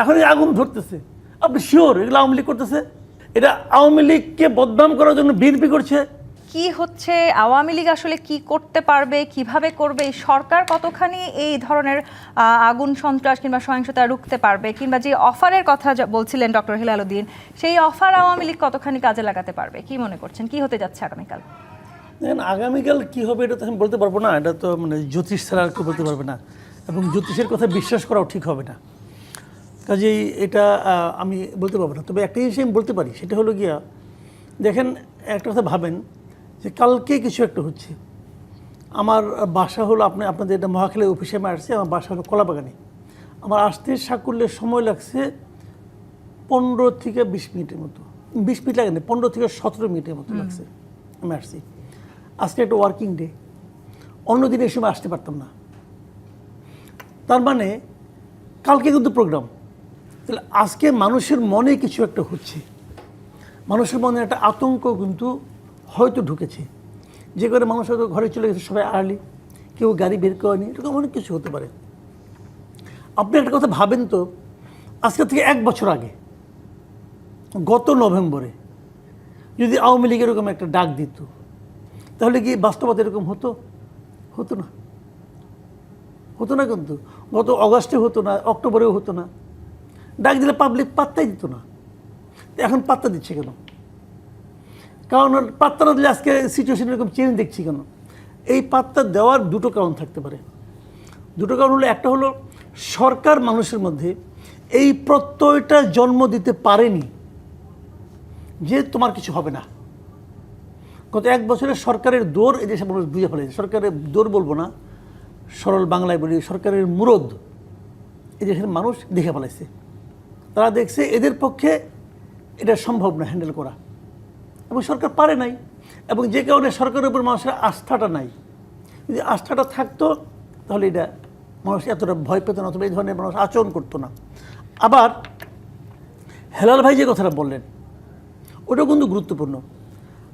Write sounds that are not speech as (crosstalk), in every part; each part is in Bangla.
এখন এই আগুন ধরতেছে। আপনি শিওর এগুলো আওয়ামী লীগ করতেছে? এটা আওয়ামী লীগকে বদনাম করার জন্য বিএনপি করছে? কি হচ্ছে? আওয়ামী লীগ আসলে কি করতে পারবে? কীভাবে করবে? সরকার কতখানি এই ধরনের আগুন সন্ত্রাস কিংবা সহিংসতা রুখতে পারবে? কিংবা যে অফারের কথা বলছিলেন ডক্টর হিলালুদ্দিন সেই অফার আওয়ামী লীগ কতখানি কাজে লাগাতে পারবে? কি মনে করছেন? কি হতে যাচ্ছে আগামীকাল? দেখেন আগামীকাল কি হবে এটা তো আমি বলতে পারব না। এটা তো মানে জ্যোতিষ ছাড়া আর কেউ বলতে পারবে না। এবং জ্যোতিষের কথা বিশ্বাস করাও ঠিক হবে না। কাজেই এটা আমি বলতে পারব না। তবে একটা জিনিস আমি বলতে পারি সেটা হলো গিয়া দেখেন একটা কথা ভাবেন যে কালকে কিছু একটা হচ্ছে। আমার বাসা হলো আপনি আপনাদের এটা মহাখালী অফিসে আমি আসছি আমার বাসা হলো কলাবাগানে। আমার আসতে সাকুল্যের সময় লাগছে পনেরো থেকে বিশ মিনিটের মতো। বিশ মিনিট লাগে না পনেরো থেকে সতেরো মিনিটের মতো লাগছে আমি আসছি। আজকে একটা ওয়ার্কিং ডে অন্য দিন এই সময় আসতে পারতাম না। তার মানে কালকে কিন্তু প্রোগ্রাম তাহলে আজকে মানুষের মনে কিছু একটা হচ্ছে। মানুষের মনে একটা আতঙ্ক কিন্তু হয়তো ঢুকেছে। যে করে মানুষ হয়তো ঘরে চলে গেছে, সবাই আর্লি, কেউ গাড়ি বের করেনি, এরকম অনেক কিছু হতে পারে। আপনি একটা কথা ভাবেন তো, আজকে থেকে এক বছর আগে, গত নভেম্বরে, যদি আওয়ামী লীগ এরকম একটা ডাক দিত, তাহলে কি বাস্তবতা এরকম হতো? হতো না। হতো না কিন্তু। গত অগাস্টে হতো না, অক্টোবরেও হতো না। ডাক দিলে পাবলিক পাত্তাই দিত না। এখন পাত্তা দিচ্ছে কেন? কারণ পাত্তা না দিলে আজকে সিচুয়েশন এরকম চেঞ্জ দেখছি কেন? এই পাত্তা দেওয়ার দুটো কারণ থাকতে পারে। দুটো কারণ হলো, একটা হলো সরকার মানুষের মধ্যে এই প্রত্যয়টা জন্ম দিতে পারেনি যে তোমার কিছু হবে না। গত এক বছরে সরকারের দৌড় এই দেশে মানুষ বুঝে ফেলেছে। সরকারের দৌড় বলব না, সরল বাংলায় বলি, সরকারের মুরদ এই দেশের মানুষ দেখে ফেলেছে। তারা দেখছে এদের পক্ষে এটা সম্ভব না হ্যান্ডেল করা। এবং সরকার পারে নাই। এবং যে কারণে সরকারের উপর মানুষের আস্থাটা নাই। যদি আস্থাটা থাকতো, তাহলে এটা মানুষ এতটা ভয় পেত না, অথবা এই ধরনের মানুষ আচরণ করতো না। আবার হেলাল ভাই যে কথাটা বললেন, ওটাও কিন্তু গুরুত্বপূর্ণ।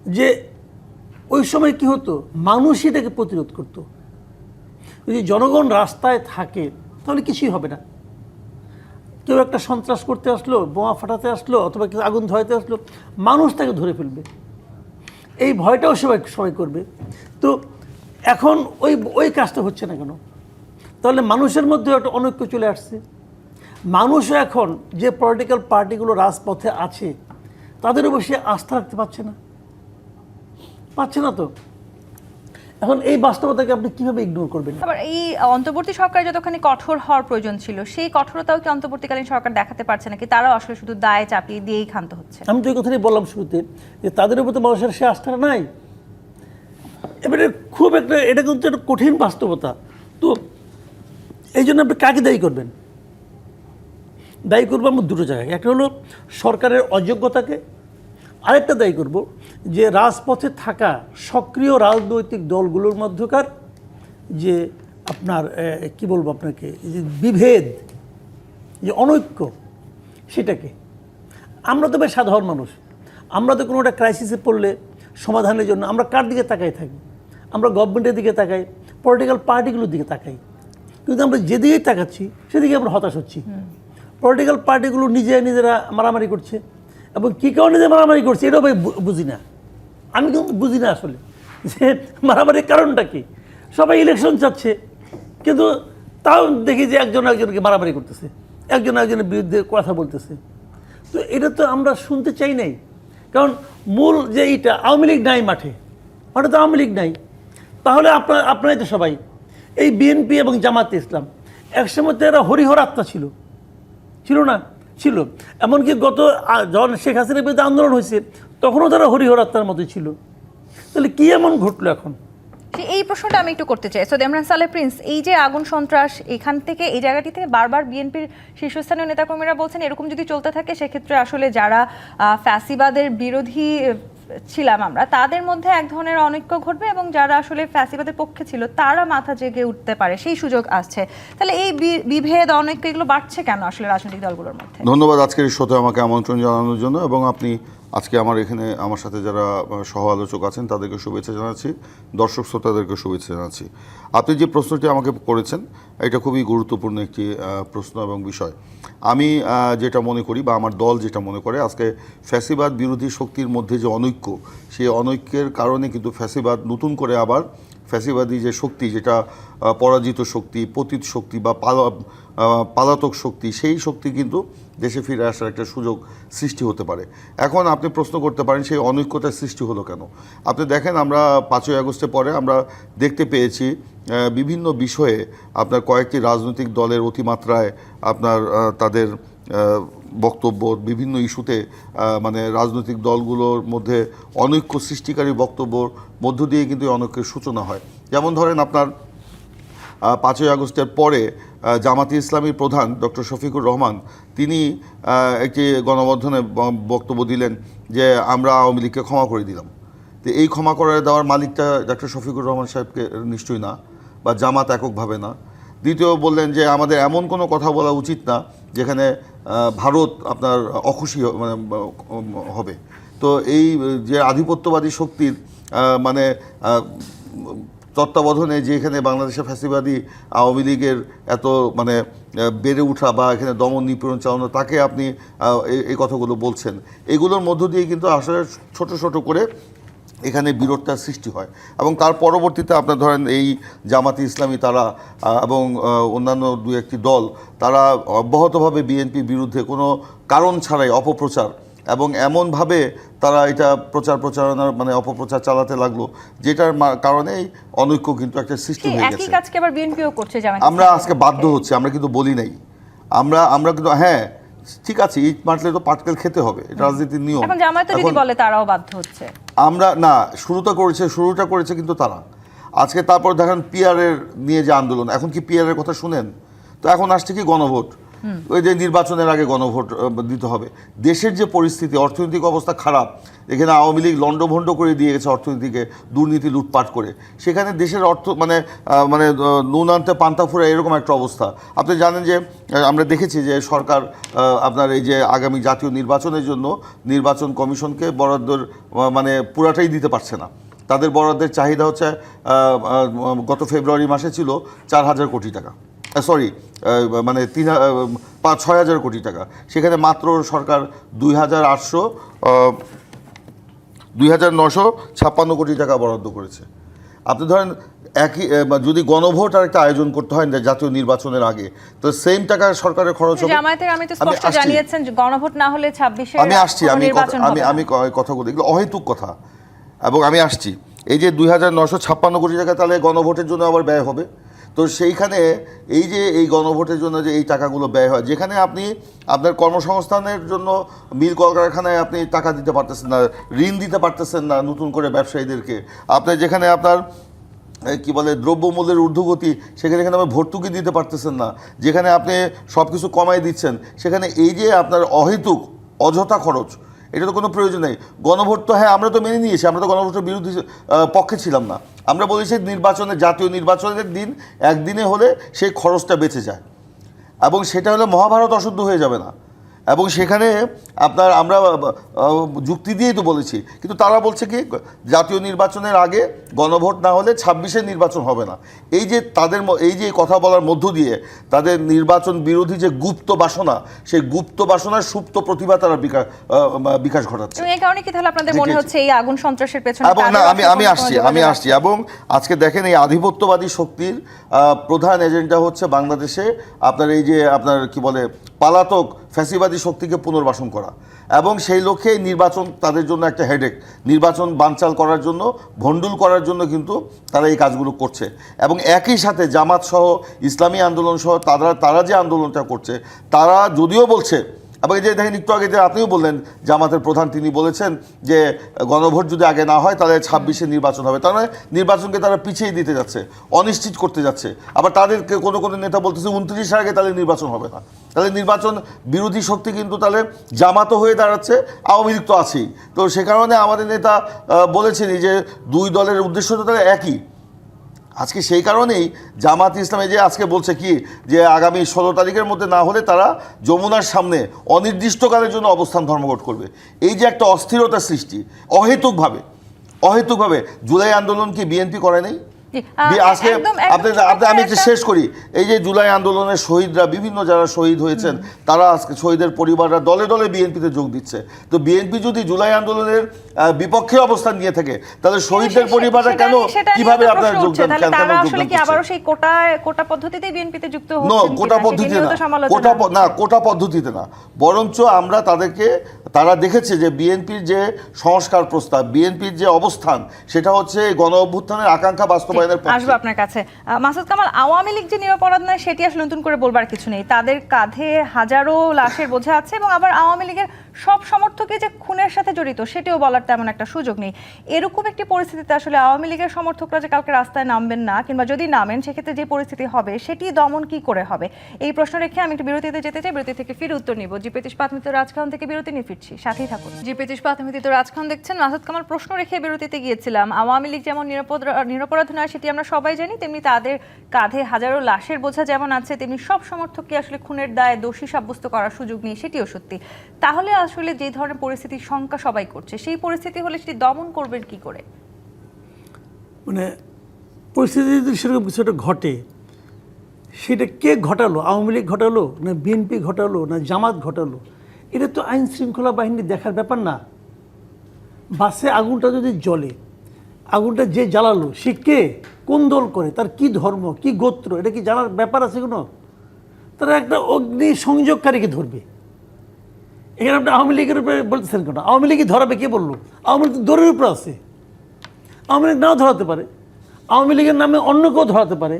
যে ওই সময় কি হতো, মানুষই এটাকে প্রতিরোধ করতো। যদি জনগণ রাস্তায় থাকে, তাহলে কিছুই হবে না। কেউ একটা সন্ত্রাস করতে আসলো, বোমা ফাটাতে আসলো, অথবা কেউ আগুন ধরাতে আসলো, মানুষ তাকে ধরে ফেলবে। এই ভয়টাও সবাই সবাই করবে। তো এখন ওই ওই কাজটা হচ্ছে না কেন? তাহলে মানুষের মধ্যে একটা অনৈক্য চলে আসছে। মানুষও এখন যে পলিটিক্যাল পার্টিগুলো রাজপথে আছে, তাদের উপর সে আস্থা রাখতে পারছে না। পাচ্ছে না তো। এখন এই বাস্তবতাকে আপনি কীভাবে ইগনোর করবেন? আবার এই অন্তর্বর্তী সরকার যতখানি কঠোর হওয়ার প্রয়োজন ছিল সেই কঠোরতাও কি অন্তর্বর্তীকালীন সরকার দেখাতে পারছে নাকি? তারাও আসলে শুধু দায় চাপিয়ে দিয়েই ক্ষান্ত হচ্ছে। আমি তো এই কথাটাই বললাম শুরুতে যে তাদের উপর তো মানুষের সে আস্থাটা নাই। এবারে খুব একটা এটা কিন্তু একটা কঠিন বাস্তবতা। তো এই জন্য আপনি কাকে দায়ী করবেন? দায়ী করব আমরা দুটো জায়গায়। একটা হলো সরকারের অযোগ্যতাকে আরেকটা দায়ী করব যে রাজপথে থাকা সক্রিয় রাজনৈতিক দলগুলোর মধ্যকার যে আপনার কি বলব আপনাকে এই যে বিভেদ যে অনৈক্য সেটাকে। আমরা তো বেশ সাধারণ মানুষ। আমরা তো কোনো একটা ক্রাইসিসে পড়লে সমাধানের জন্য আমরা কার দিকে তাকাই থাকি? আমরা গভর্নমেন্টের দিকে তাকাই পলিটিক্যাল পার্টিগুলোর দিকে তাকাই। কিন্তু আমরা যেদিকেই তাকাচ্ছি সেদিকে আমরা হতাশ হচ্ছি। পলিটিক্যাল পার্টিগুলো নিজে নিজেরা মারামারি করছে। এবং কী কারণে যে মারামারি করছে, এটাও ভাই বুঝি না। আমি কিন্তু বুঝি না আসলে। যে মারামারির কারণটা কি? সবাই ইলেকশন চাচ্ছে, কিন্তু তাও দেখি যে একজন একজনকে মারামারি করতেছে। একজন একজনের বিরুদ্ধে কথা বলতেছে। তো এটা তো আমরা শুনতে চাই নাই। কারণ মূল যে এইটা, আওয়ামী লীগ নাই মাঠে। মাঠে তো আওয়ামী লীগ নাই। তাহলে আপনার আপনারাই তো সবাই। এই বিএনপি এবং জামাতে ইসলাম, একসময় তো এরা হরিহর আত্মা ছিল। ছিল না? ছিল। এমনকি গত যখন শেখ হাসিনার বিরুদ্ধে আন্দোলন হয়েছে, তখনও তারা হরিহর আত্মার মতো ছিল। তাহলে কি এমন ঘটলো এখন? এই প্রশ্নটা আমি একটু করতে চাই। সৈয়দ ইমরান সালে প্রিন্স এই যে আগুন সন্ত্রাস, এখান থেকে, এই জায়গাটি থেকে বারবার বিএনপির শীর্ষস্থানীয় নেতাকর্মীরা বলছেন, এরকম যদি চলতে থাকে, সেক্ষেত্রে আসলে যারা ফ্যাসিবাদের বিরোধী ছিলাম আমরা, তাদের মধ্যে এক ধরনের অনৈক্য ঘটবে এবং যারা আসলে ফ্যাসিবাদের পক্ষে ছিল, তারা মাথা জেগে উঠতে পারে, সেই সুযোগ আসছে। তাহলে এই বিভেদ অনৈক্য, এগুলো বাড়ছে কেন আসলে রাজনৈতিক দলগুলোর মধ্যে? ধন্যবাদ আজকের শোতে আমাকে আমন্ত্রণ জানানোর জন্য এবং আপনি আজকে আমার এখানে আমার সাথে যারা সহ আলোচক আছেন, তাদেরকে শুভেচ্ছা জানাচ্ছি, দর্শক শ্রোতাদেরকে শুভেচ্ছা জানাচ্ছি। আপনি যে প্রশ্নটি আমাকে করেছেন, এটা খুবই গুরুত্বপূর্ণ একটি প্রশ্ন এবং বিষয়। আমি যেটা মনে করি বা আমার দল যেটা মনে করে, আজকে ফ্যাসিবাদ বিরোধী শক্তির মধ্যে যে অনৈক্য, সেই অনৈক্যের কারণে কিন্তু ফ্যাসিবাদ নতুন করে আবার ফ্যাসিবাদী যে শক্তি, যেটা পরাজিত শক্তি, পতিত শক্তি বা পালা পালাতক শক্তি, সেই শক্তি কিন্তু দেশে ফিরে আসার একটা সুযোগ সৃষ্টি হতে পারে। এখন আপনি প্রশ্ন করতে পারেন, সেই অনৈক্যতার সৃষ্টি হলো কেন? আপনি দেখেন, আমরা পাঁচই আগস্টের পরে আমরা দেখতে পেয়েছি বিভিন্ন বিষয়ে আপনার কয়েকটি রাজনৈতিক দলের অতিমাত্রায় আপনার তাদের বক্তব্য, বিভিন্ন ইস্যুতে মানে রাজনৈতিক দলগুলোর মধ্যে অনৈক্য সৃষ্টিকারী বক্তব্যর মধ্য দিয়ে কিন্তু অনৈক্যের সূচনা হয়। যেমন ধরেন আপনার পাঁচই আগস্টের পরে জামাতি ইসলামীর প্রধান ডক্টর শফিকুর রহমান, তিনি একটি গণমাধ্যমে বক্তব্য দিলেন যে আমরা আওয়ামী লীগকে ক্ষমা করে দিলাম। তো এই ক্ষমা করে দেওয়ার মালিকটা ডক্টর শফিকুর রহমান সাহেবকে নিশ্চয়ই না, বা জামাত এককভাবে না। দ্বিতীয় বললেন যে আমাদের এমন কোনো কথা বলা উচিত না, যেখানে ভারত আপনার অখুশি মানে হবে। তো এই যে আধিপত্যবাদী শক্তির মানে তত্ত্বাবধানে যে এখানে বাংলাদেশের ফ্যাসিবাদী আওয়ামী লীগের এত মানে বেড়ে ওঠা বা এখানে দমন নিপীড়ন চালানো, তাকে আপনি এই কথাগুলো বলছেন। এগুলোর মধ্য দিয়ে কিন্তু আসলে ছোট ছোট করে এখানে বিরোধটার সৃষ্টি হয়। এবং তার পরবর্তীতে আপনার ধরেন এই জামাতি ইসলামী তারা এবং অন্যান্য দু একটি দল তারা অব্যাহতভাবে বিএনপি বিরুদ্ধে কোনো কারণ ছাড়াই অপপ্রচার এবং এমনভাবে তারা এটা প্রচার প্রচারণার মানে অপপ্রচার চালাতে লাগল যেটার মা- কারণেই অনৈক্য কিন্তু একটা সৃষ্টি হয়ে গেছে। আমরা আজকে বাধ্য হচ্ছে আমরা কিন্তু বলি নাই। আমরা আমরা কিন্তু হ্যাঁ ঠিক আছে ইট মারলে তো পাটকেল খেতে হবে রাজনীতির নিয়ম। এখন জামায়াত যদি বলে তারাও বাধ্য হচ্ছে। আমরা না শুরুটা করেছে শুরুটা করেছে কিন্তু তারা। আজকে তারপর দেখেন পিয়ারের নিয়ে যে আন্দোলন এখন কি পিয়ারের কথা শুনেন? তো এখন আসছে কি গণভোট? ওই যে নির্বাচনের আগে গণভোট দিতে হবে। দেশের যে পরিস্থিতি, অর্থনৈতিক অবস্থা খারাপ, এখানে আওয়ামী লীগ লণ্ডভণ্ড করে দিয়ে গেছে অর্থনীতিকে, দুর্নীতি, লুটপাট করে। সেখানে দেশের অর্থ মানে মানে নুন আনতে পান্তা ফুরে এরকম একটা অবস্থা। আপনি জানেন যে আমরা দেখেছি যে সরকার আপনার এই যে আগামী জাতীয় নির্বাচনের জন্য নির্বাচন কমিশনকে বরাদ্দর মানে পুরাটাই দিতে পারছে না। তাদের বরাদ্দের চাহিদা হচ্ছে গত ফেব্রুয়ারি মাসে ছিল চার হাজার কোটি টাকা। সরি মানে তিন পাঁচ ছয় হাজার কোটি টাকা। সেখানে মাত্র সরকার দুই হাজার আটশো দুই হাজার নশো ছাপ্পান্ন কোটি টাকা বরাদ্দ করেছে। আপনি ধরেন একই যদি গণভোট আর একটা আয়োজন করতে হয় না জাতীয় নির্বাচনের আগে তো সেম টাকা সরকারের খরচ হবে। আমি তো আমি স্পষ্ট আসছি। জানিয়েছেন গণভোট না হলে আমি আসছি আমি কথা- আমি আমি ক- কথাগুলো এগুলো অহেতুক কথা। এবং আমি আসছি। এই যে দুই হাজার নশো ছাপ্পান্ন কোটি টাকা তাহলে গণভোটের জন্য আবার ব্যয় হবে। তো সেইখানে এই যে এই গণভোটের জন্য যে এই টাকাগুলো ব্যয় হয়, যেখানে আপনি আপনার কর্মসংস্থানের জন্য মিল কলকারখানায় আপনি টাকা দিতে পারতেছেন না, ঋণ দিতে পারতেছেন না নতুন করে ব্যবসায়ীদেরকে। আপনি যেখানে আপনার কি বলে, দ্রব্যমূল্যের ঊর্ধ্বগতি, সেখানে এখানে আপনি ভর্তুকি দিতে পারতেছেন না, যেখানে আপনি সব কিছু কমাই দিচ্ছেন, সেখানে এই যে আপনার অহেতুক, অযথা খরচ, এটা তো কোনো প্রয়োজন নেই। গণভোট তো হ্যাঁ আমরা তো মেনে নিয়েছি, আমরা তো গণভোটের বিরুদ্ধে পক্ষে ছিলাম না। আমরা বলি সেই নির্বাচনে জাতীয় নির্বাচনের দিন, একদিনে হলে সেই খরচটা বেঁচে যায়। এবং সেটা হলে মহাভারত অশুদ্ধ হয়ে যাবে না। এবং সেখানে আপনার আমরা যুক্তি দিয়েই তো বলেছি। কিন্তু তারা বলছে কি জাতীয় নির্বাচনের আগে গণভোট না হলে ছাব্বিশের নির্বাচন হবে না। এই যে তাদের এই যে কথা বলার মধ্য দিয়ে তাদের নির্বাচন বিরোধী যে গুপ্ত বাসনা সেই গুপ্ত বাসনার সুপ্ত প্রতিভা তারা বিকাশ বিকাশ ঘটাচ্ছে। এই কারণে কি তাহলে আপনাদের মনে। হচ্ছে এই আগুন সন্ত্রাসের পেছনে এবং না আমি আমি আসছি আমি আসছি। এবং আজকে দেখেন এই আধিপত্যবাদী শক্তির প্রধান এজেন্ডা হচ্ছে বাংলাদেশে। আপনার এই যে আপনার কি বলে পালাতক ফ্যাসিবাদী শক্তিকে পুনর্বাসন করা। এবং সেই লক্ষ্যে নির্বাচন তাদের জন্য একটা হেডেক নির্বাচন বানচাল করার জন্য, ভণ্ডুল করার জন্য কিন্তু তারা এই কাজগুলো করছে। এবং একই সাথে জামাত সহ, ইসলামী আন্দোলন সহ তারা তারা যে আন্দোলনটা করছে, তারা যদিও বলছে এবং এই যে দেখেন একটু আগে যে আপনিও বললেন, জামাতের প্রধান তিনি বলেছেন যে গণভোট যদি আগে না হয়, তাহলে ছাব্বিশে নির্বাচন হবে। তার মানে নির্বাচনকে তারা পিছিয়ে দিতে যাচ্ছে, অনিশ্চিত করতে যাচ্ছে। আবার তাদেরকে কোনো কোনো নেতা বলতেছে উনত্রিশের আগে তাহলে নির্বাচন হবে না। তাহলে নির্বাচন বিরোধী শক্তি কিন্তু তাহলে জামাতও হয়ে দাঁড়াচ্ছে, আওয়ামী লীগ তো আছেই। তো সে কারণে আমাদের নেতা বলেছেনই যে দুই দলের উদ্দেশ্য তো তাহলে একই। আজকে সেই কারণেই জামাত ইসলামে যে আজকে বলছে কি, যে আগামী ষোলো তারিখের মধ্যে না হলে তারা যমুনার সামনে অনির্দিষ্টকালের জন্য অবস্থান ধর্মঘট করবে। এই যে একটা অস্থিরতা সৃষ্টি, অহেতুকভাবে অহেতুকভাবে জুলাই আন্দোলন কি বিএনপি করে নাই? আজকে আপনি আমি একটু শেষ করি। এই যে জুলাই আন্দোলনের শহীদরা বিভিন্ন যারা শহীদ হয়েছেন তারা আজকে শহীদের পরিবাররা দলে দলে বিএনপিতে যোগ দিচ্ছে। তো বিএনপি যদি জুলাই আন্দোলনের বিপক্ষে অবস্থান নিয়ে থাকে তাহলে শহীদদের পরিবাররা কেন কীভাবে আপনার যোগদান কেন কেন আসলে যোগদান কি? আবারও সেই কোটা কোটা পদ্ধতিতেই বিএনপিতে যুক্ত নো হচ্ছেন কোটা পদ্ধতিতে না। কোটা না কোটা পদ্ধতিতে না। বরঞ্চ আমরা তাদেরকে তারা দেখেছে যে বিএনপির যে সংস্কার প্রস্তাব বিএনপির যে অবস্থান সেটা হচ্ছে গণ অভ্যুত্থানের আকাঙ্ক্ষা আসব আপনার কাছে। মাসুদ কামাল, আওয়ামী লীগ যে নিরপরাধ নয়, সেটি আসলে নতুন করে বলবার কিছু নেই। তাদের কাঁধে হাজারো লাশের বোঝা আছে এবং আবার আওয়ামী লীগের সব সমর্থকই যে খুনের সাথে জড়িত, সেটিও বলার তেমন একটা সুযোগ নেই। এরকম একটি পরিস্থিতিতে আসলে আওয়ামী লীগের সমর্থকরা যে কালকে রাস্তায় নামবেন না, কিংবা যদি নামেন, সেক্ষেত্রে যে পরিস্থিতি হবে, সেটি দমন কি করে হবে? এই প্রশ্ন রেখে আমি একটু বিরতিতে যেতে চাই। বিরতি থেকে ফিরে উত্তর নিব। জি পেতিশ পাতমিত রাজখান থেকে বিরতি নিয়ে ফিরছি। সাথেই থাকুন। জি পেতিশ পাতমিত রাজখান দেখছেন। মাসুদ কামাল, প্রশ্ন রেখে বিরতিতে গিয়েছিলাম। আওয়ামী লীগ যেমন নিরাপদ, নিরাপরাধ নয়, সেটি আমরা সবাই জানি। তেমনি তাদের কাঁধে হাজারো লাশের বোঝা যেমন আছে, তেমনি সব সমর্থককে আসলে খুনের দায়ে দোষী সাব্যস্ত করার সুযোগ নেই, সেটিও সত্যি। তাহলে আসলে যে ধরনের পরিস্থিতির শঙ্কা সবাই করছে, সেই পরিস্থিতি হলে সেটি দমন করবেন কি করে? মানে পরিস্থিতি যদি সেরকম কিছু একটা ঘটে, সেটা কে ঘটালো? আওয়ামী লীগ ঘটালো না বিএনপি ঘটালো না জামাত ঘটালো? এটা তো আইন শৃঙ্খলা বাহিনী দেখার ব্যাপার না। বাসে আগুনটা যদি জ্বলে, আগুনটা যে জ্বালালো, সে কে? কোন দল করে? তার কি ধর্ম, কি গোত্র? এটা কি জানার ব্যাপার আছে কোনো? তারা একটা অগ্নি সংযোগকারীকে ধরবে। এখানে আপনি আওয়ামী লীগের উপরে বলতেছেন কেন? আওয়ামী লীগই ধরাবে কে বলল? আওয়ামী লীগ দৌড়ের উপরে আছে। আওয়ামী লীগ নাও ধরাতে পারে। আওয়ামী লীগের নামে অন্য কেউ ধরাতে পারে।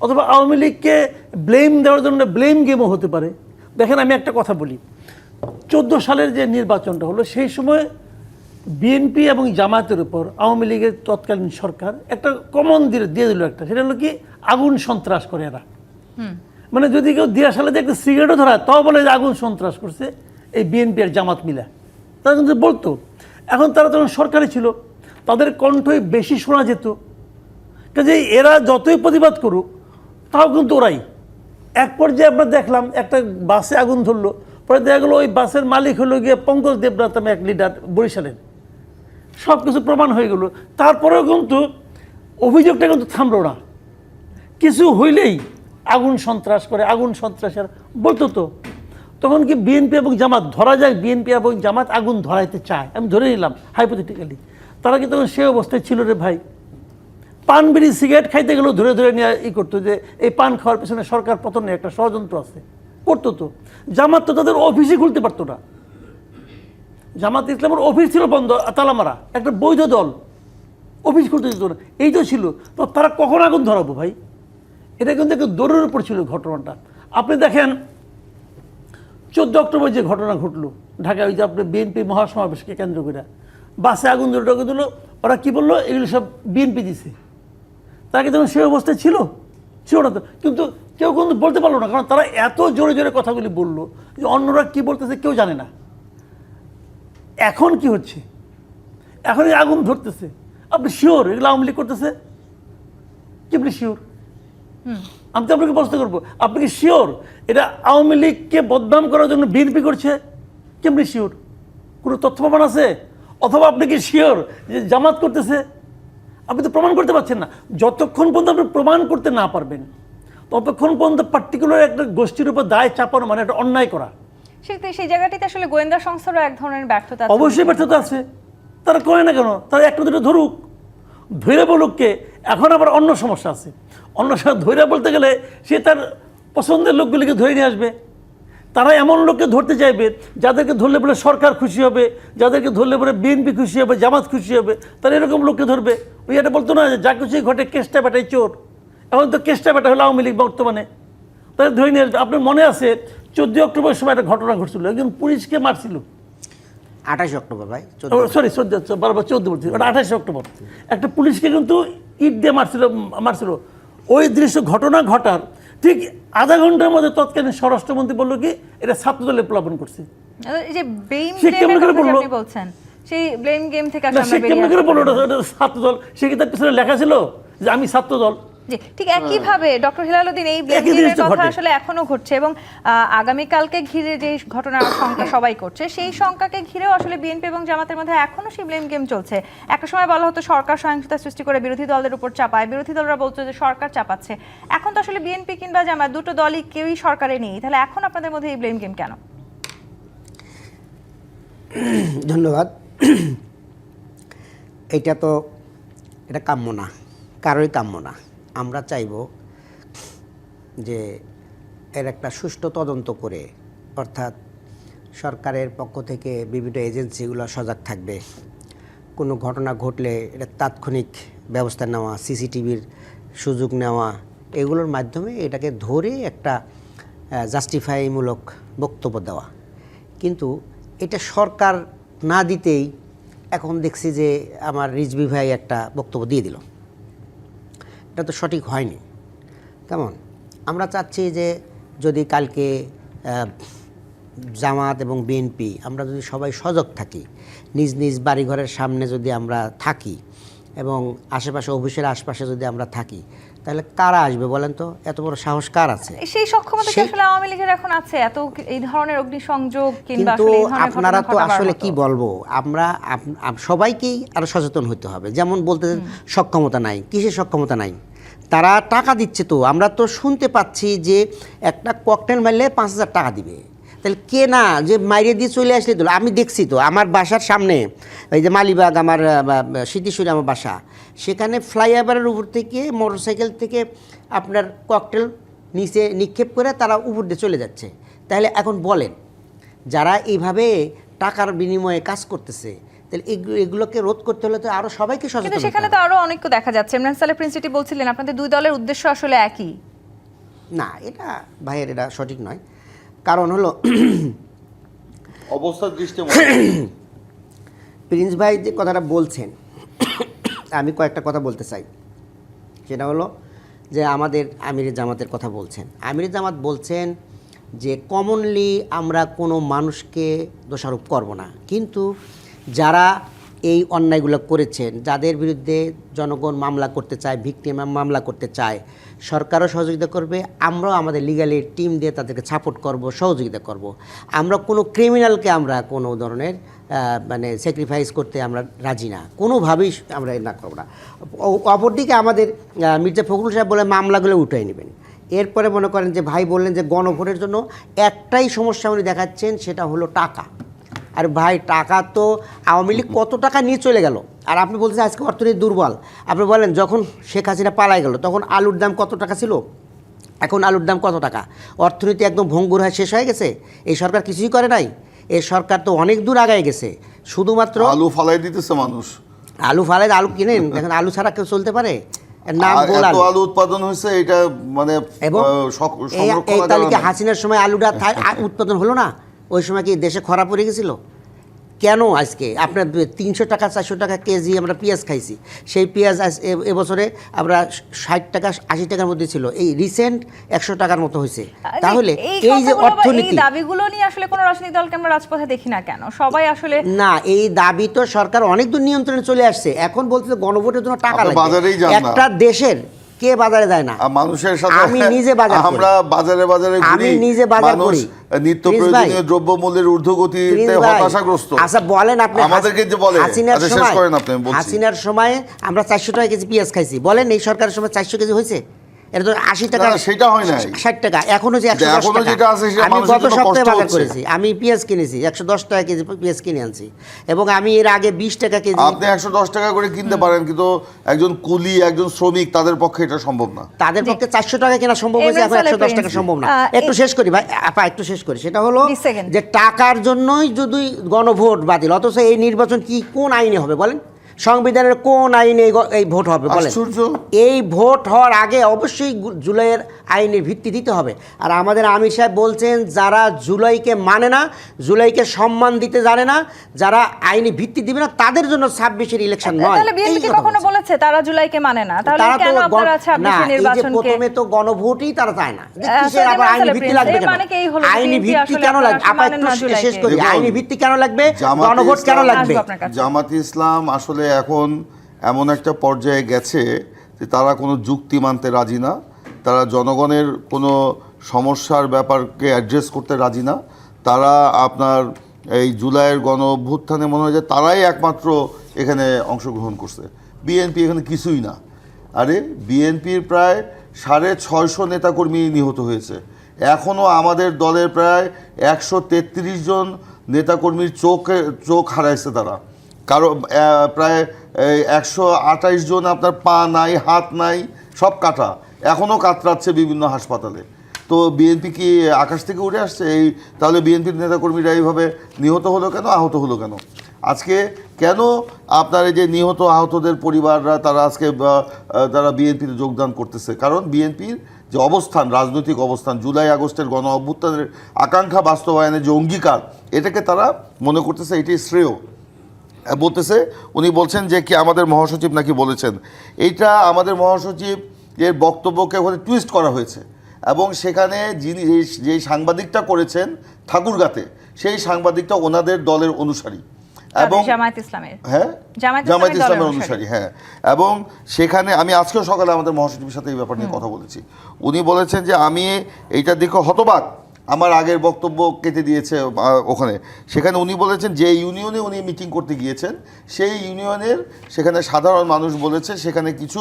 অথবা আওয়ামী লীগকে ব্লেম দেওয়ার জন্য ব্লেম গেমও হতে পারে। দেখেন আমি একটা কথা বলি। চোদ্দ সালের যে নির্বাচনটা হলো সেই সময় বিএনপি এবং জামায়াতের উপর আওয়ামী লীগের তৎকালীন সরকার একটা কমন দিয়ে দিয়ে দিল একটা। সেটা হলো কি? আগুন সন্ত্রাস করে এরা। মানে যদি কেউ দিয়া সালে যে একটা সিগারেটও ধরা তাও বলে যে আগুন সন্ত্রাস করছে। এই বিএনপি আর জামাত মিলা। তারা কিন্তু বলতো, এখন তারা তখন সরকারি ছিল, তাদের কণ্ঠই বেশি শোনা যেত। কাজে এরা যতই প্রতিবাদ করুক, তাও কিন্তু ওরাই। এক পর্যায়ে আমরা দেখলাম, একটা বাসে আগুন ধরলো, পরে দেখা গেলো ওই বাসের মালিক হলো গিয়ে পঙ্কজ দেবনাথ নামে এক লিডার বরিশালের। সব কিছু প্রমাণ হয়ে গেল। তারপরেও কিন্তু অভিযোগটা কিন্তু থামলো না। কিছু হইলেই আগুন সন্ত্রাস করে, আগুন সন্ত্রাসের বলতো তো। তখন কি বিএনপি এবং জামাত ধরা যায়? বিএনপি এবং জামাত আগুন ধরাইতে চায়। আমি ধরে নিলাম হাইপোথেটিক্যালি তারা কি তখন সে অবস্থায় ছিল রে ভাই? পান, বিড়ি, সিগারেট খাইতে গেলেও ধরে ধরে নিয়ে ই করতো যে, এই পান খাওয়ার পেছনে সরকার পতনে একটা ষড়যন্ত্র আছে। করতো তো। জামাত তো তাদের অফিসই খুলতে পারতো না। জামাত ইসলামের অফিস ছিল বন্ধ, তালামারা, একটা বৈধ দল। অফিস খুলতে দিত না। এই তো ছিল। তো তারা কখন আগুন ধরাবো ভাই? এটা কিন্তু একটু দৌড়ের উপর ছিল ঘটনাটা। আপনি দেখেন চোদ্দ অক্টোবর যে ঘটনা ঘটলো, ঢাকায় ওই যে আপনার বিএনপি মহাসমাবেশকে কেন্দ্র করে। বাসে আগুন ধরে ঢোকে দিল ওরা কি বলল? এগুলো সব বিএনপি দিছে। তারা কি তখন সেই অবস্থায় ছিল? ছিল না তো। কিন্তু কেউ কিন্তু বলতে পারল না, কারণ তারা এত জোরে জোরে কথাগুলি বলল যে অন্যরা কি বলতেছে কেউ জানে না। এখন কি হচ্ছে? এখন এই আগুন ধরতেছে। আপনি শিওর এগুলো আওয়ামী লীগ করতেছে? কি আপনি শিওর আমি তো আপনাকে প্রশ্ন করব আপনি কি শিওর এটা আওয়ামী লীগকে বদনাম করার জন্য বিএনপি করছে? কেমনি শিওর কোনো তথ্য প্রমাণ আছে? অথবা আপনি কি শিওর যে জামাত করতেছে? আপনি তো প্রমাণ করতে পারছেন না। যতক্ষণ পর্যন্ত আপনি প্রমাণ করতে না পারবেন ততক্ষণ পর্যন্ত পার্টিকুলার একটা গোষ্ঠীর উপর দায় চাপানো মানে একটা অন্যায় করা। সেই সেই জায়গাটিতে আসলে গোয়েন্দা সংস্থারও এক ধরনের ব্যর্থতা অবশ্যই ব্যর্থতা আছে। তারা করে না কেন? তারা একটা দুটো ধরুক। ধৈর্য লোককে এখন আবার অন্য সমস্যা আছে। অন্য সময় ধৈর্য বলতে গেলে সে তার পছন্দের লোকগুলিকে ধরে নিয়ে আসবে। তারা এমন লোককে ধরতে চাইবে, যাদেরকে ধরলে বলে সরকার খুশি হবে, যাদেরকে ধরলে বলে বিএনপি খুশি হবে, জামাত খুশি হবে, তারা এরকম লোককে ধরবে। ওই এটা বলতো না যা খুশি ঘটে কেসটা বেটাই চোর। এখন তো কেসটা বেটা হলো আওয়ামী লীগ বর্তমানে। তাদের ধরে নিয়ে আসবে। আপনার মনে আছে, চোদ্দই অক্টোবর সময় একটা ঘটনা ঘটছিল। একজন পুলিশকে মারছিল। আঠাশে অক্টোবর ভাই চোদ্দ সরি চোদ্দ বারবার চোদ্দ বলছি ওটা আঠাশে অক্টোবর। একটা পুলিশকে কিন্তু ইট দিয়ে মারছিল মারছিল। ওই দৃশ্য ঘটনা ঘটার ঠিক আধা ঘণ্টার মধ্যে তৎকালীন স্বরাষ্ট্রমন্ত্রী বলল কি এটা ছাত্রদলে প্লাবন করছে? আপনি বলছেন সেই ব্লেম গেম থেকে ছাত্রদল সে কি তার পিছনে লেখা ছিল যে আমি ছাত্রদল? জি ঠিক একইভাবে ডক্টর হিলালুদ্দিন এই জিনিসটা কথা আসলে এখনও ঘটছে এবং আগামীকালকে ঘিরে যে ঘটনার শঙ্কা সবাই করছে সেই শঙ্কাকে ঘিরেও আসলে বিএনপি এবং জামাতের মধ্যে এখনও সেই ব্লেম গেম চলছে। একটা সময় বলা হতো সরকার সহিংসতা সৃষ্টি করে বিরোধী দলের উপর চাপায়। বিরোধী দলরা বলছে যে সরকার চাপাচ্ছে। এখন তো আসলে বিএনপি কিংবা জামাত দুটো দলই কেউই সরকারে নেই। তাহলে এখন আপনাদের মধ্যে এই ব্লেম গেম কেন? ধন্যবাদ। (clears throat) এটা তো এটা কাম্য না। কারোই কাম্য না। আমরা চাইব যে এর একটা সুষ্ঠু তদন্ত করে, অর্থাৎ সরকারের পক্ষ থেকে বিভিন্ন এজেন্সিগুলো সজাগ থাকবে। কোনো ঘটনা ঘটলে এটা তাৎক্ষণিক ব্যবস্থা নেওয়া, সিসিটিভির সুযোগ নেওয়া, এগুলোর মাধ্যমে এটাকে ধরে একটা জাস্টিফাইমূলক বক্তব্য দেওয়া। কিন্তু এটা সরকার না দিতেই এখন দেখছি যে আমার রিজভি ভাই একটা বক্তব্য দিয়ে দিল। এটা তো সঠিক হয়নি। তেমন আমরা চাচ্ছি যে যদি কালকে জামাত এবং বিএনপি, আমরা যদি সবাই সজাগ থাকি, নিজ নিজ বাড়িঘরের সামনে যদি আমরা থাকি এবং আশেপাশে, অফিসের আশপাশে যদি আমরা থাকি তাহলে কারা আসবে বলেন তো? এত বড় সাহস কার আছে? সেই সক্ষমতা কি আসলে আওয়ামী লীগের এখন আছে? এত এই ধরনের অগ্নিসংযোগ কিংবা কিন্তু আপনারা তো আসলে কি বলব? আমরা সবাইকেই আরও সচেতন হতে হবে। যেমন বলতে সক্ষমতা নাই। কিসের সক্ষমতা নাই? তারা টাকা দিচ্ছে তো। আমরা তো শুনতে পাচ্ছি যে একটা ককটেল মারলে পাঁচ হাজার টাকা দিবে। তাহলে কে না যে মাইরে দিয়ে চলে আসলে তো আমি দেখছি তো আমার বাসার সামনে এই যে মালিবাগ আমার স্মৃতিশুরি আমার বাসা সেখানে ফ্লাইওভারের উপর থেকে মোটরসাইকেল থেকে আপনার ককটেল নিচে নিক্ষেপ করে তারা উপর দিয়ে চলে যাচ্ছে। তাহলে এখন বলেন যারা এইভাবে টাকার বিনিময়ে কাজ করতেছে তাহলে এগুলো- এগুলোকে রোধ করতে হলে তো আরও সবাইকে সচেতন সেখানে তো আরও অনেক দেখা যাচ্ছে। ইমরান সালে প্রিন্সিটি বলছিলেন আপনাদের দুই দলের উদ্দেশ্য আসলে একই। না এটা ভাইয়ের এটা সঠিক নয়। কারণ হলো অবস্থার দৃষ্টি প্রিন্স ভাই যে কথাটা বলছেন আমি কয়েকটা কথা বলতে চাই। সেটা হলো যে আমাদের আমির জামাতের কথা বলছেন। আমির জামাত বলছেন যে কমনলি আমরা কোনো মানুষকে দোষারোপ করব না। কিন্তু যারা এই অন্যায়গুলো করেছেন। যাদের বিরুদ্ধে জনগণ মামলা করতে চায়, ভিক্টিম মামলা করতে চায়, সরকারও সহযোগিতা করবে, আমরাও আমাদের লিগালি টিম দিয়ে তাদেরকে সাপোর্ট করব, সহযোগিতা করব। আমরা কোনো ক্রিমিনালকে আমরা কোনো ধরনের মানে স্যাক্রিফাইস করতে আমরা রাজি না। কোনোভাবেই আমরা না করব না। অপরদিকে আমাদের মির্জা ফখরুল সাহেব বলে মামলাগুলো উঠাই নেবেন। এরপরে মনে করেন যে ভাই বললেন যে গণভোটের জন্য একটাই সমস্যা উনি দেখাচ্ছেন, সেটা হলো টাকা। আর ভাই টাকা তো আওয়ামী লীগ কত টাকা নিয়ে চলে গেল? আর আপনি বলছেন আজকে অর্থনীতি দুর্বল। আপনি বলেন যখন শেখ হাসিনা পালাই গেল তখন আলুর দাম কত টাকা ছিল? এখন আলুর দাম কত টাকা? অর্থনীতি একদম ভঙ্গুর হয়ে শেষ হয়ে গেছে? এই সরকার কিছুই করে নাই? এই সরকার তো অনেক দূর আগায় গেছে। শুধুমাত্র আলু ফালাই দিতেছে মানুষ। আলু ফালে আলু কিনেন দেখেন আলু ছাড়া কেউ চলতে পারে? নাম আলু উৎপাদন হয়েছে এটা মানে এবং এই- তালিকা হাসিনার সময় আলুটা উৎপাদন হলো না? ওই সময় কি দেশে খরা পড়ে গেছিল? কেন আজকে? আপনার তিনশো টাকা চারশো টাকা কেজি আমরা পেঁয়াজ খাইছি। সেই পেঁয়াজ আজ এবছরে আমরা ষাট টাকা আশি টাকার মধ্যে ছিল। এই রিসেন্ট একশো টাকার মতো হয়েছে। তাহলে এই যে অর্থনীতি দাবিগুলো নিয়ে আসলে কোনো রাজনৈতিক দলকে আমরা রাজপথে দেখি না কেন? সবাই আসলে না এই দাবি তো সরকার অনেক দূর নিয়ন্ত্রণে চলে আসছে। এখন বলছে গণভোটের জন্য টাকা। একটা দেশের কে বাজারে যায় না? মানুষের সাথে আমি নিজে বাজার আমরা বাজারে বাজারে আমি নিজে বাজার করি। নিত্য প্রয়োজনীয় দ্রব্য মূল্যের ঊর্ধ্বগতিতে হতাশাগ্রস্ত। আচ্ছা বলেন আপনি। আমাদেরকে যে বলে হাসিনার আচ্ছা, সময়। হাসিনার সময় আমরা চারশো টাকা কেজি পেঁয়াজ খাইছি। বলেন এই সরকারের সময় চারশো কেজি হয়েছে? এটা তো আশি টাকা। সেটা হয় নাই। ষাট টাকা। এখনও যে একশো দশ টাকা। আমি গত সপ্তাহে বাজার করেছি। আমি পেঁয়াজ কিনেছি একশো দশ টাকা কেজি পেঁয়াজ কিনে আনছি। এবং আমি এর আগে বিশ টাকা কেজি আপনি একশো দশ টাকা করে কিনতে পারেন কিন্তু একজন কুলি একজন শ্রমিক তাদের পক্ষে এটা সম্ভব না। তাদের পক্ষে চারশো টাকা কেনা সম্ভব হয়েছে এখন একশো দশ টাকা সম্ভব না। একটু শেষ করি ভাই। আপা একটু শেষ করি। সেটা হলো যে টাকার জন্যই যদি গণভোট বাতিল অথচ এই নির্বাচন কি কোন আইনে হবে বলেন? সংবিধানের কোন আইনে এই ভোট হবে বলেন। এই ভোট হওয়ার আগে অবশ্যই জুলাইয়ের আইনের ভিত্তি দিতে হবে। আর আমাদের আমির সাহেব বলছেন যারা জুলাইকে মানে না জুলাইকে সম্মান দিতে জানে না যারা আইনি ভিত্তি দিবে না তাদের জন্য ছাব্বিশের ইলেকশন নয়। কখনো বলেছে। তারা জুলাইকে মানে না? তাহলে তারা কেন আপনারা ছাব্বিশে যে নির্বাচনকে প্রথমে তো গণভোটই তারা চায় না। কিসের আবার আইনি ভিত্তি লাগবে কেন? মানে কি এই হলো? যে আইনি ভিত্তি কেন লাগবে? আপা একটু শেষ করি। দেখুন, আইনি ভিত্তি কেন লাগবে? গণভোট কেন লাগবে? আসব আপনার কাছে। জামাত ইসলাম আসলে এখন এমন একটা পর্যায়ে গেছে যে তারা কোনো যুক্তি মানতে রাজি না। তারা জনগণের কোনো সমস্যার ব্যাপারকে অ্যাড্রেস করতে রাজি না। তারা আপনার এই জুলাইয়ের গণ অভ্যুত্থানে মনে হয় যে তারাই একমাত্র এখানে অংশগ্রহণ করছে। বিএনপি এখানে কিছুই না। আরে বিএনপির প্রায় সাড়ে ছয়শো নেতাকর্মী নিহত হয়েছে। এখনও আমাদের দলের প্রায় একশো তেত্রিশ জন নেতাকর্মীর চোখে চোখ হারাইছে তারা। কারও প্রায় একশো আঠাইশ জন আপনার পা নাই, হাত নাই, সব কাটা। এখনও কাতরাচ্ছে বিভিন্ন হাসপাতালে। তো বিএনপি কি আকাশ থেকে উঠে আসছে? এই, তাহলে বিএনপির নেতাকর্মীরা এইভাবে নিহত হলো কেন, আহত হলো কেন? আজকে কেন আপনার এই যে নিহত, আহতদের পরিবাররা তারা আজকে তারা বিএনপিতে যোগদান করতেছে? কারণ বিএনপির যে অবস্থান, রাজনৈতিক অবস্থান, জুলাই আগস্টের গণ অভ্যুত্থানের আকাঙ্ক্ষা বাস্তবায়নের যে অঙ্গীকার, এটাকে তারা মনে করতেছে এটি শ্রেয়। বলতেছে উনি বলছেন যে কি আমাদের মহাসচিব নাকি বলেছেন। এইটা আমাদের মহাসচিব এর বক্তব্যকে ওখানে টুইস্ট করা হয়েছে। এবং সেখানে যিনি যেই- সাংবাদিকটা করেছেন ঠাকুরগাতে সেই সাংবাদিকটা ওনাদের দলের অনুসারী। এবং জামায়াত ইসলামের। হ্যাঁ? জামায়াত ইসলামের অনুসারী হ্যাঁ। এবং সেখানে আমি আজকেও সকালে আমাদের মহাসচিবের সাথে এই ব্যাপার নিয়ে কথা বলেছি। উনি বলেছেন যে আমি এইটা দেখে হতবাক। আমার আগের বক্তব্য কেটে দিয়েছে ওখানে। সেখানে উনি বলেছেন, যে ইউনিয়নে উনি মিটিং করতে গিয়েছেন, সেই ইউনিয়নের সেখানে সাধারণ মানুষ বলেছে, সেখানে কিছু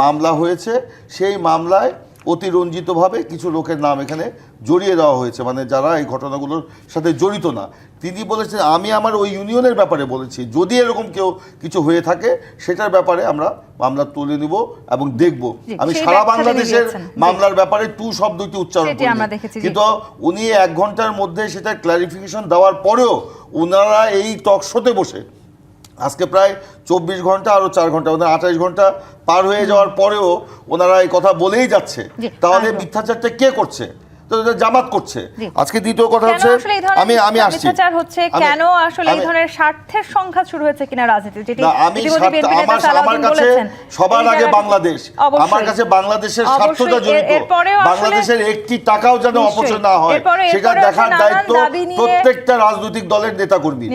মামলা হয়েছে। সেই মামলায় অতিরঞ্জিতভাবে কিছু লোকের নাম এখানে জড়িয়ে দেওয়া হয়েছে। মানে যারা এই ঘটনাগুলোর সাথে জড়িত না। তিনি বলেছেন আমি আমার ওই ইউনিয়নের ব্যাপারে বলেছি। যদি এরকম কেউ কিছু হয়ে থাকে সেটার ব্যাপারে আমরা মামলা তুলে নিব এবং দেখব। আমি সারা বাংলাদেশের মামলার ব্যাপারে টু শব্দটি উচ্চারণ করি। কিন্তু উনি এক ঘণ্টার মধ্যে সেটা ক্লারিফিকেশন দেওয়ার পরেও ওনারা এই টকশোতে বসে আজকে প্রায় চব্বিশ ঘণ্টা আরও চার ঘণ্টা ওদের আঠাইশ ঘণ্টা পার হয়ে যাওয়ার পরেও ওনারা এই কথা বলেই যাচ্ছে। তাহলে মিথ্যাচারটা কে করছে? জামাত করছে। আজকে দ্বিতীয় কথা হচ্ছে আমি আমি আসছি। হচ্ছে? কেন আসলে এই ধরনের স্বার্থের সংখ্যা শুরু হয়েছে কিনা রাজনীতি যেটি আমি আমার আমার কাছে সবার আগে বাংলাদেশ। আমার কাছে বাংলাদেশের স্বার্থটা জড়িত। বাংলাদেশের একটি টাকাও যেন অপচয় না হয় সেটা দেখার দায়িত্ব প্রত্যেকটা রাজনৈতিক দলের নেতাকর্মী।